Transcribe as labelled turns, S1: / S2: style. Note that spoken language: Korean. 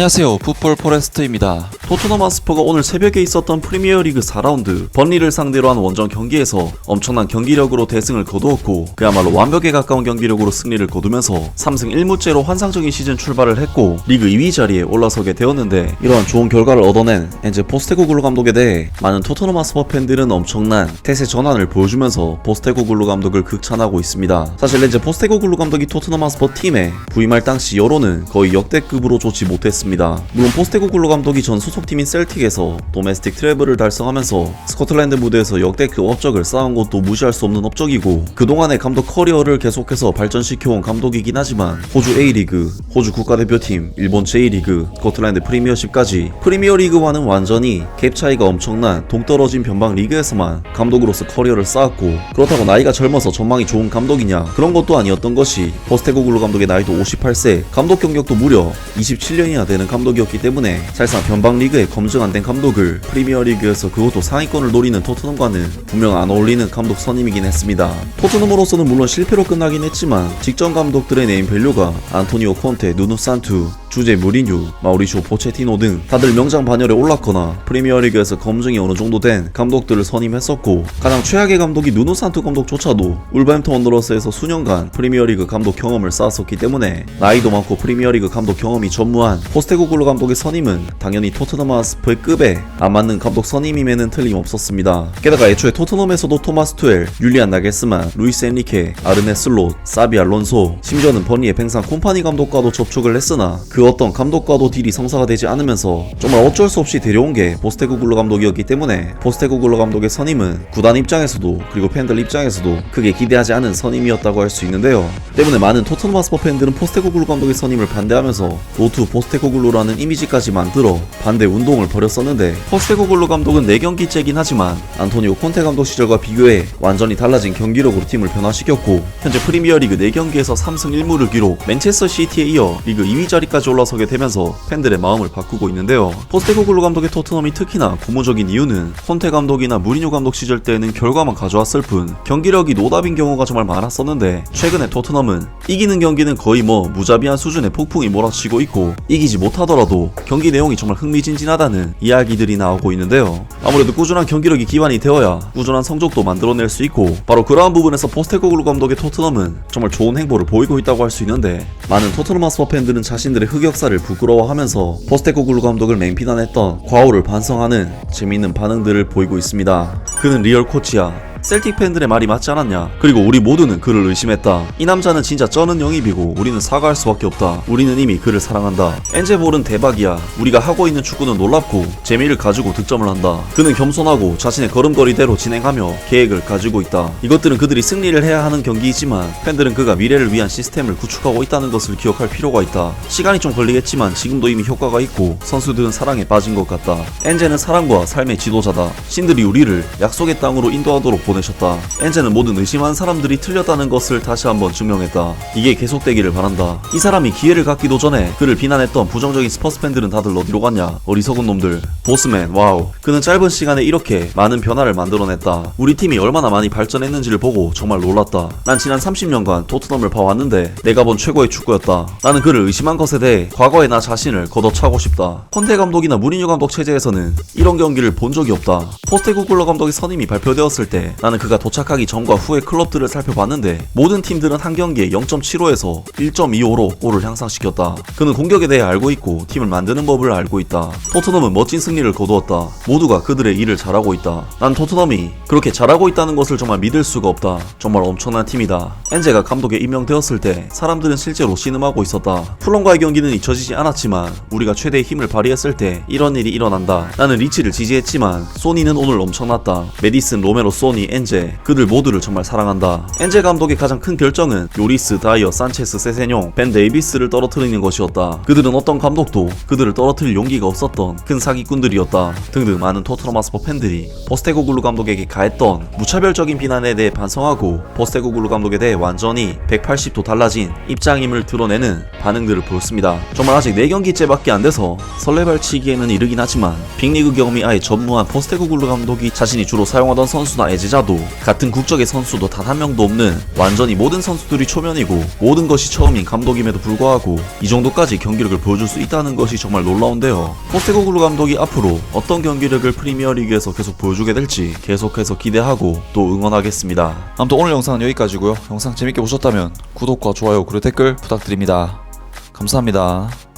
S1: 안녕하세요. 풋볼 포레스트입니다. 토트넘 하스퍼가 오늘 새벽에 있었던 프리미어리그 4라운드 번리를 상대로 한 원정 경기에서 엄청난 경기력으로 대승을 거두었고 그야말로 완벽에 가까운 경기력으로 승리를 거두면서 3승 1무째로 환상적인 시즌 출발을 했고 리그 2위 자리에 올라서게 되었는데 이러한 좋은 결과를 얻어낸 엔제 포스테코글루 감독에 대해 많은 토트넘 하스퍼 팬들은 엄청난 태세 전환을 보여주면서 포스테코글루 감독을 극찬하고 있습니다. 사실 엔제 포스테코글루 감독이 토트넘 하스퍼 팀에 부임할 당시 여론은 거의 역대급으로 좋지 못했습니다. 물론 포스테코글루 감독이 전 소속 팀인 셀틱에서 도메스틱 트래블을 달성하면서 스코틀랜드 무대에서 역대급 업적을 쌓은 것도 무시할 수 없는 업적이고 그동안의 감독 커리어를 계속해서 발전시켜온 감독이긴 하지만 호주 A리그, 호주 국가대표팀, 일본 J리그, 스코틀랜드 프리미어십까지 프리미어리그와는 완전히 갭 차이가 엄청난 동떨어진 변방 리그에서만 감독으로서 커리어를 쌓았고 그렇다고 나이가 젊어서 전망이 좋은 감독이냐 그런 것도 아니었던 것이 포스테코글루 감독의 나이도 58세 감독 경력도 무려 27년이나 되는 감독이었기 때문에 사실상 변방 리그 에 검증 안 된 감독을 프리미어 리그에서 그것도 상위권을 노리는 토트넘과는 분명 안 어울리는 감독 선임이긴 했습니다. 토트넘으로서는 물론 실패로 끝나긴 했지만 직전 감독들의 네임 밸류가 안토니오 콘테, 누누 산투, 주제 무리뉴, 마우리쇼 포체티노 등 다들 명장 반열에 올랐거나 프리미어리그에서 검증이 어느 정도 된 감독들을 선임했었고 가장 최악의 감독이 누누 산투 감독조차도 울버햄튼 원더러스에서 수년간 프리미어리그 감독 경험을 쌓았었기 때문에 나이도 많고 프리미어리그 감독 경험이 전무한 포스테코글로 감독의 선임은 당연히 토트넘 하스퍼의 급에 안 맞는 감독 선임임에는 틀림없었습니다. 게다가 애초에 토트넘에서도 토마스 투엘, 율리안 나겔스만, 루이스 엔리케, 아르네 슬롯, 사비 알론소, 심지어는 버니의 뱅상 콤파니 감독과도 접촉을 했으나 그 어떤 감독과도 딜이 성사가 되지 않으면서 정말 어쩔 수 없이 데려온 게 포스테코글로 감독이었기 때문에 포스테코글로 감독의 선임은 구단 입장에서도 그리고 팬들 입장에서도 크게 기대하지 않은 선임이었다고 할 수 있는데요. 때문에 많은 토트넘 하스퍼 팬들은 포스테코글로 감독의 선임을 반대하면서 노투 포스테코글로라는 이미지까지 만들어 반대 운동을 벌였었는데 포스테코글로 감독은 4경기째긴 하지만 안토니오 콘테 감독 시절과 비교해 완전히 달라진 경기력으로 팀을 변화시켰고 현재 프리미어리그 4경기에서 3승 1무를 기록 맨체스터 시티에 이어 리그 2위 자리까지 올라서게 되면서 팬들의 마음을 바꾸고 있는데요. 포스테코글로 감독의 토트넘이 특히나 고무적인 이유는 콘테 감독이나 무리뉴 감독 시절 때에는 결과만 가져왔을 뿐 경기력이 노답인 경우가 정말 많았었는데 최근에 토트넘은 이기는 경기는 거의 뭐 무자비한 수준의 폭풍이 몰아치고 있고 이기지 못하더라도 경기 내용이 정말 흥미진진하다는 이야기들이 나오고 있는데요. 아무래도 꾸준한 경기력이 기반이 되어야 꾸준한 성적도 만들어낼 수 있고 바로 그러한 부분에서 포스테코글루 감독의 토트넘은 정말 좋은 행보를 보이고 있다고 할 수 있는데 많은 토트넘 하스퍼 팬들은 자신들의 흑역사를 부끄러워하면서 포스테코글루 감독을 맹비난했던 과오를 반성하는 재미있는 반응들을 보이고 있습니다. 그는 리얼 코치야. 셀틱 팬들의 말이 맞지 않았냐? 그리고 우리 모두는 그를 의심했다. 이 남자는 진짜 쩌는 영입이고 우리는 사과할 수밖에 없다. 우리는 이미 그를 사랑한다. 엔제볼은 대박이야. 우리가 하고 있는 축구는 놀랍고 재미를 가지고 득점을 한다. 그는 겸손하고 자신의 걸음걸이대로 진행하며 계획을 가지고 있다. 이것들은 그들이 승리를 해야 하는 경기이지만 팬들은 그가 미래를 위한 시스템을 구축하고 있다는 것을 기억할 필요가 있다. 시간이 좀 걸리겠지만 지금도 이미 효과가 있고 선수들은 사랑에 빠진 것 같다. 엔제는 사랑과 삶의 지도자다. 신들이 우리를 약속의 땅으로 인도하도록 보내셨다. 엔제는 모든 의심한 사람들이 틀렸다는 것을 다시 한번 증명했다. 이게 계속되기를 바란다. 이 사람이 기회를 갖기도 전에 그를 비난했던 부정적인 스퍼스 팬들은 다들 어디로 갔냐? 어리석은 놈들. 보스맨, 와우. 그는 짧은 시간에 이렇게 많은 변화를 만들어냈다. 우리 팀이 얼마나 많이 발전했는지를 보고 정말 놀랐다. 난 지난 30년간 토트넘을 봐왔는데 내가 본 최고의 축구였다. 나는 그를 의심한 것에 대해 과거의 나 자신을 걷어차고 싶다. 컨테 감독이나 무리뉴 감독 체제에서는 이런 경기를 본 적이 없다. 포스테코글러 감독의 선임이 발표되었을 때 나는 그가 도착하기 전과 후의 클럽들을 살펴봤는데 모든 팀들은 한 경기에 0.75에서 1.25로 골을 향상시켰다. 그는 공격에 대해 알고 있고 팀을 만드는 법을 알고 있다. 토트넘은 멋진 승리를 거두었다. 모두가 그들의 일을 잘하고 있다. 난 토트넘이 그렇게 잘하고 있다는 것을 정말 믿을 수가 없다. 정말 엄청난 팀이다. 엔제가 감독에 임명되었을 때 사람들은 실제로 신음하고 있었다. 풀럼과의 경기는 잊혀지지 않았지만 우리가 최대의 힘을 발휘했을 때 이런 일이 일어난다. 나는 리치를 지지했지만 소니는 오늘 엄청났다. 메디슨, 로메로, 소니, 엔제 그들 모두를 정말 사랑한다. 엔제 감독의 가장 큰 결정은 요리스, 다이어, 산체스, 세세뇽, 벤 데이비스를 떨어뜨리는 것이었다. 그들은 어떤 감독도 그들을 떨어뜨릴 용기가 없었던 큰 사기꾼들이었다. 등등 많은 토트넘 하스퍼 팬들이 포스테고글루 감독에게 가했던 무차별적인 비난에 대해 반성하고 포스테고글루 감독에 대해 완전히 180도 달라진 입장임을 드러내는 반응들을 보였습니다. 정말 아직 4경기째밖에 안 돼서 설레발치기에는 이르긴 하지만 빅리그 경험이 아예 전무한 포스테고글루 감독이 자신이 주로 사용하던 선수나 애지자 도 같은 국적의 선수도 단 한 명도 없는 완전히 모든 선수들이 초면이고 모든 것이 처음인 감독임에도 불구하고 이 정도까지 경기력을 보여줄 수 있다는 것이 정말 놀라운데요. 포스테고글루 감독이 앞으로 어떤 경기력을 프리미어리그에서 계속 보여주게 될지 계속해서 기대하고 또 응원하겠습니다.
S2: 아무튼 오늘 영상은 여기까지고요. 영상 재밌게 보셨다면 구독과 좋아요 그리고 댓글 부탁드립니다. 감사합니다.